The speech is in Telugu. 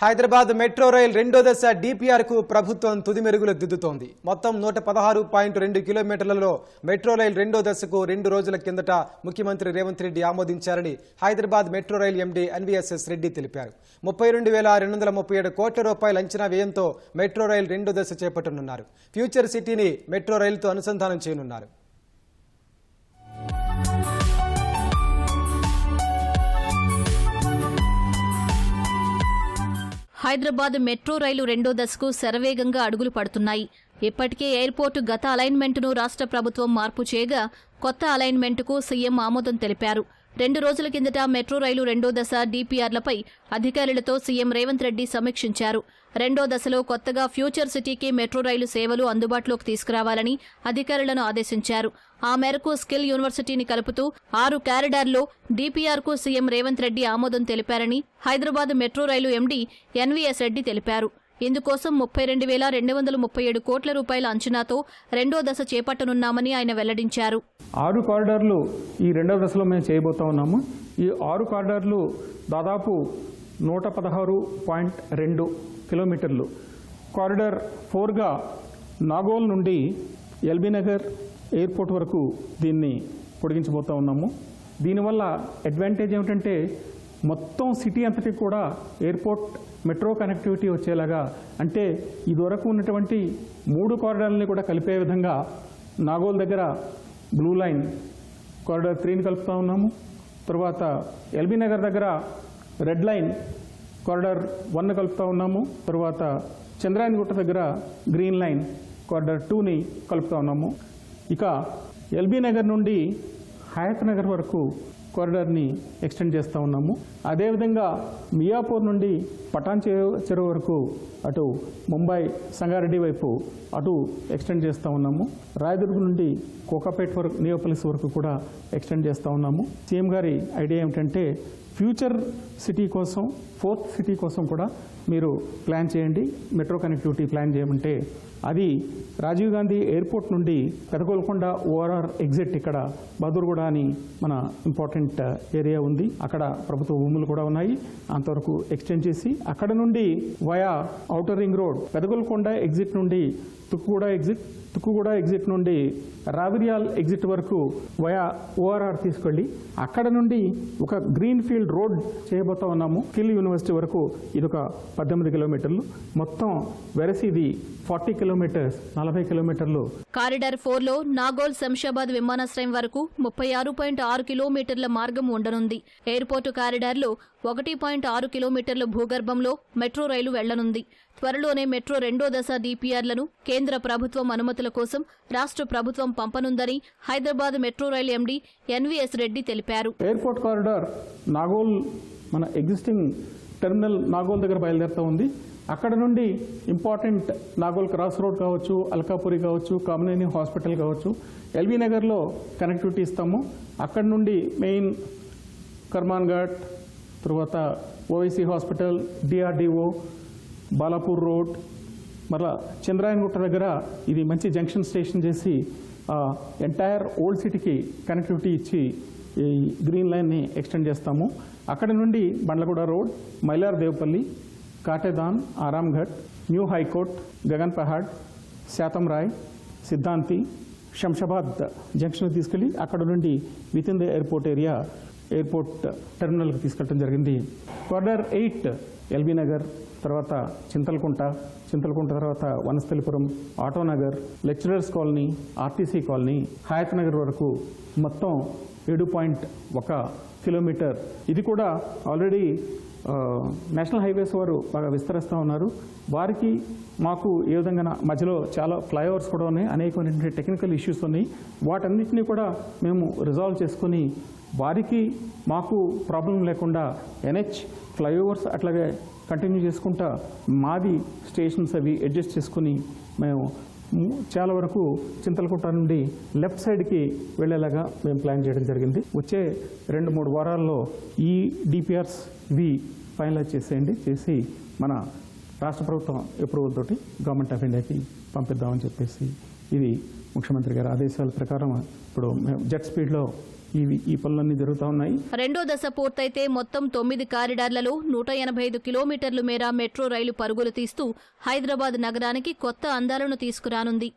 హైదరాబాద్ మెట్రో రైల్ రెండో దశ డిపిఆర్కు ప్రభుత్వం తుది మెరుగులు దిద్దుతోంది. మొత్తం నూట పదహారు పాయింట్ రెండు కిలోమీటర్లలో మెట్రో రైల్ రెండో దశకు రెండు రోజుల కిందట ముఖ్యమంత్రి Revanth Reddy ఆమోదించారని Hyderabad metro rail MD NVSS Reddy తెలిపారు. ముప్పై రెండు వేల రెండు వందల ముప్పై ఏడు కోట్ల రూపాయల అంచనా వ్యయంతో మెట్రో రైల్ రెండో దశ చేపట్టనున్నారు. ఫ్యూచర్ సిటీని మెట్రో రైలుతో అనుసంధానం చేయనున్నారు. హైదరాబాద్ మెట్రో రైలు రెండో దశకు శరవేగంగా అడుగులు పడుతున్నాయి. ఇప్పటికే ఎయిర్పోర్టు గత అలైన్మెంట్ను రాష్ట్ర ప్రభుత్వం మార్పు చేయగా కొత్త అలైన్మెంట్కు సీఎం ఆమోదం తెలిపారు. రెండు రోజుల కిందట మెట్రో రైలు రెండో దశ డీపీఆర్లపై అధికారులతో సీఎం రేవంత్ రెడ్డి సమీక్షించారు. రెండో దశలో కొత్తగా ఫ్యూచర్ సిటీకి మెట్రో రైలు సేవలు అందుబాటులోకి తీసుకురావాలని అధికారులను ఆదేశించారు. ఆ మేరకు స్కిల్ యూనివర్సిటీని కలుపుతూ ఆరు క్యారిడార్లో డీపీఆర్కు సీఎం రేవంత్ రెడ్డి ఆమోదం తెలిపారని Hyderabad metro rail MD NVS Reddy తెలిపారు. ఇందుకోసం ముప్పై రెండు వేల రెండు వందల ముప్పై ఏడు కోట్ల రూపాయల అంచనాతో రెండో దశ చేపట్టనున్నామని ఆయన వెల్లడించారు. ఆరు కారిడార్లు ఈ రెండవ దశలో మేము చేయబోతా ఉన్నాము. ఈ ఆరు కారిడార్లు దాదాపు నూట పదహారు పాయింట్ రెండు కిలోమీటర్లు. కారిడార్ ఫోర్గా నాగోల్ నుండి ఎల్బీ నగర్ ఎయిర్పోర్ట్ వరకు దీన్ని పొడిగించబోతా ఉన్నాము. దీనివల్ల అడ్వాంటేజ్ ఏమిటంటే మొత్తం సిటీ అంతటి కూడా ఎయిర్పోర్ట్ మెట్రో కనెక్టివిటీ వచ్చేలాగా అంటే ఇదివరకు ఉన్నటువంటి మూడు కారిడార్లని కూడా కలిపే విధంగా నాగోల్ దగ్గర బ్లూ లైన్ కారిడార్ త్రీని కలుపుతా ఉన్నాము. తర్వాత ఎల్బీ నగర్ దగ్గర రెడ్ లైన్ కారిడార్ వన్ కలుపుతా ఉన్నాము. తర్వాత చంద్రాయనగుట్ట దగ్గర గ్రీన్ లైన్ కారిడార్ టూని కలుపుతా ఉన్నాము. ఇక ఎల్బీ నగర్ నుండి హయత్ నగర్ వరకు కారిడార్ని ఎక్స్టెండ్ చేస్తూ ఉన్నాము. అదేవిధంగా మియాపూర్ నుండి పటాన్ చెరువు చెరువు వరకు అటు ముంబై సంగారెడ్డి వైపు అటు ఎక్స్టెండ్ చేస్తూ ఉన్నాము. రాయదుర్గ్ నుండి కోకాపేట్ వరకు నియోపలిస్ వరకు కూడా ఎక్స్టెండ్ చేస్తూ ఉన్నాము. సీఎం గారి ఐడియా ఏమిటంటే ఫ్యూచర్ సిటీ కోసం ఫోర్త్ సిటీ కోసం కూడా మీరు ప్లాన్ చేయండి. మెట్రో కనెక్టివిటీ ప్లాన్ చేయమంటే అది రాజీవ్ గాంధీ ఎయిర్పోర్ట్ నుండి పెదగోల్కొండ ఓఆర్ఆర్ ఎగ్జిట్ ఇక్కడ బహదూర్గూడ అని మన ఇంపార్టెంట్ ఏరియా ఉంది. అక్కడ ప్రభుత్వ భూములు కూడా ఉన్నాయి. అంతవరకు ఎక్స్టెండ్ చేసి అక్కడ నుండి via outer ring road Pedagolkonda exit నుండి తుక్కుగూడ ఎగ్జిట్ తుక్కుగూడ ఎగ్జిట్ నుండి రావిరియాల్ ఎగ్జిట్ వరకు వయా ఓఆర్ఆర్ తీసుకెళ్ళి అక్కడ నుండి ఒక గ్రీన్ ఫీల్డ్ రోడ్ చేయబోతా ఉన్నాము. కిల్ యూనివర్సిటీ వరకు ఇది ఒక పద్దెనిమిది కిలోమీటర్లు. మొత్తం వెరసిది ఫార్టీ కిలోమీటర్స్ నలభై కిలోమీటర్లు. కారిడార్ ఫోర్లో నాగోల్ శంషాబాద్ విమానాశ్రయం వరకు ముప్పై ఆరు పాయింట్ ఆరు కిలోమీటర్ల మార్గం ఉండనుంది. ఎయిర్పోర్టు కారిడార్లో ఒకటి పాయింట్ ఆరు కిలోమీటర్ల భూగర్భంలో మెట్రో రైలు వెళ్ళనుంది. త్వరలోనే మెట్రో రెండో దశ డీపీఆర్లను కేంద్ర ప్రభుత్వం అనుమతుల కోసం రాష్ట్ర ప్రభుత్వం పంపనుందని Hyderabad metro rail MD NVS Reddy తెలిపారు. ఎయిర్పోర్ట్ కారిడార్ నాగోల్ మన ఎగ్జిస్టింగ్ టెర్మినల్ నాగోల్ దగ్గర బయలుదేరుతూ ఉంది. అక్కడ నుండి ఇంపార్టెంట్ నాగోల్ క్రాస్ రోడ్ కావచ్చు అల్కాపురి కావచ్చు కామినేని హాస్పిటల్ కావచ్చు ఎల్బీ నగర్లో కనెక్టివిటీ ఇస్తాము. అక్కడ నుండి మెయిన్ కర్మాన్ఘాట్ తర్వాత Owaisi hospital DRDO Balapur road మరలా చంద్రాయనగుట్ట దగ్గర ఇది మంచి జంక్షన్ స్టేషన్ చేసి ఎంటైర్ ఓల్డ్ సిటీకి కనెక్టివిటీ ఇచ్చి ఈ గ్రీన్ లైన్ని ఎక్స్టెండ్ చేస్తాము. అక్కడి నుండి Bandlaguda road Mailar Devpally Katedan Aramghar new high court Gagan Pahad శాతం రాయ్ సిద్ధాంతి శంషాబాద్ జంక్షన్ తీసుకెళ్ళి అక్కడ నుండి with in the airport area airport టెర్మినల్కి తీసుకెళ్ళడం జరిగింది. క్వార్డర్ ఎయిట్ ఎల్బీ నగర్ తర్వాత చింతలకుంట చింతలకుంట తర్వాత Vanasthalipuram Autonagar lecturers colony RTC colony Hayath Nagar వరకు మొత్తం ఏడు పాయింట్ ఒక కిలోమీటర్. ఇది కూడా ఆల్రెడీ నేషనల్ హైవేస్ వారు బాగా విస్తరిస్తూ ఉన్నారు. వారికి మాకు ఏ విధంగా మధ్యలో చాలా ఫ్లైఓవర్స్ కూడా ఉన్నాయి. అనేకమైనటువంటి టెక్నికల్ ఇష్యూస్ ఉన్నాయి. వాటన్నిటిని కూడా మేము రిజాల్వ్ చేసుకొని వారికి మాకు ప్రాబ్లం లేకుండా ఎన్హెచ్ ఫ్లైఓవర్స్ అట్లాగే కంటిన్యూ చేసుకుంటా మాది స్టేషన్స్ అవి అడ్జస్ట్ చేసుకుని మేము చాలా వరకు చింతలకుట్ట నుండి లెఫ్ట్ సైడ్కి వెళ్ళేలాగా మేము ప్లాన్ చేయడం జరిగింది. వచ్చే రెండు మూడు వారాల్లో ఈ డిపిఆర్స్ వి ఫైనలైజ్ చేసేయండి చేసి మన రాష్ట్ర ప్రభుత్వం అప్రూవల్ తోటి గవర్నమెంట్ ఆఫ్ ఇండియాకి పంపిద్దామని చెప్పేసి ఇది ముఖ్యమంత్రి గారి ఆదేశాల ప్రకారం ఇప్పుడు మేము జెట్ స్పీడ్లో ఇవి ఈ పనులన్నీ జరుగుతూ ఉన్నాయి. రెండో దశ పూర్తయితే మొత్తం తొమ్మిది కారిడార్లలో నూట ఎనభై ఐదు కిలోమీటర్ల మేర మెట్రో రైలు పరుగులు తీస్తూ హైదరాబాద్ నగరానికి కొత్త అందాలను తీసుకురానుంది.